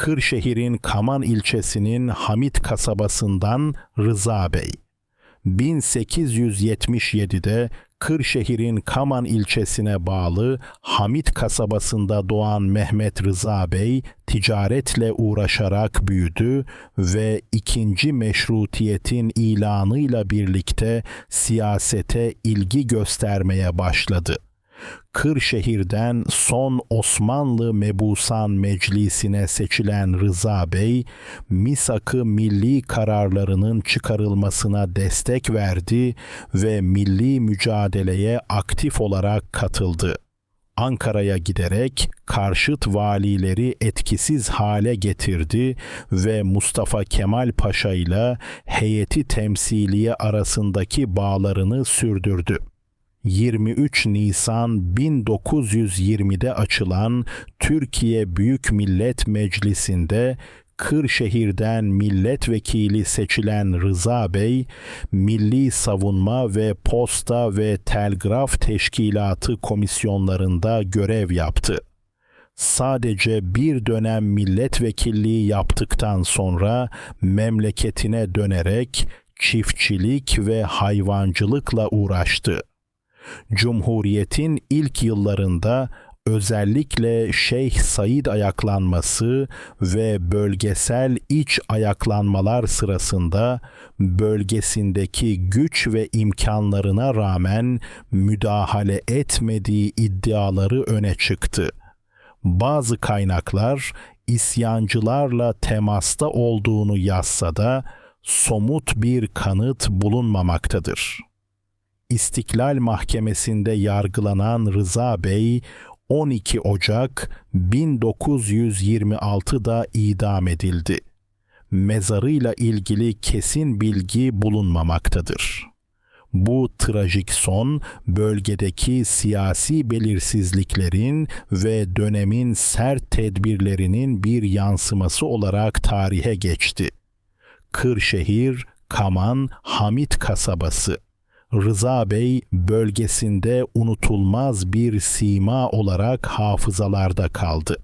Kırşehir'in Kaman ilçesinin Hamit kasabasından Rıza Bey. 1877'de Kırşehir'in Kaman ilçesine bağlı Hamit kasabasında doğan Mehmet Rıza Bey ticaretle uğraşarak büyüdü ve ikinci meşrutiyetin ilanıyla birlikte siyasete ilgi göstermeye başladı. Kırşehir'den son Osmanlı Mebusan Meclisi'ne seçilen Rıza Bey, misak-ı milli kararlarının çıkarılmasına destek verdi ve milli mücadeleye aktif olarak katıldı. Ankara'ya giderek karşıt valileri etkisiz hale getirdi ve Mustafa Kemal Paşa ile heyeti temsiliye arasındaki bağlarını sürdürdü. 23 Nisan 1920'de açılan Türkiye Büyük Millet Meclisi'nde Kırşehir'den milletvekili seçilen Rıza Bey, Milli Savunma ve Posta ve Telgraf Teşkilatı komisyonlarında görev yaptı. Sadece bir dönem milletvekilliği yaptıktan sonra memleketine dönerek çiftçilik ve hayvancılıkla uğraştı. Cumhuriyet'in ilk yıllarında özellikle Şeyh Said ayaklanması ve bölgesel iç ayaklanmalar sırasında bölgesindeki güç ve imkanlarına rağmen müdahale etmediği iddiaları öne çıktı. Bazı kaynaklar isyancılarla temasta olduğunu yazsa da somut bir kanıt bulunmamaktadır. İstiklal Mahkemesi'nde yargılanan Rıza Bey 12 Ocak 1926'da idam edildi. Mezarıyla ilgili kesin bilgi bulunmamaktadır. Bu trajik son bölgedeki siyasi belirsizliklerin ve dönemin sert tedbirlerinin bir yansıması olarak tarihe geçti. Kırşehir, Kaman, Hamit kasabası Rıza Bey bölgesinde unutulmaz bir sima olarak hafızalarda kaldı.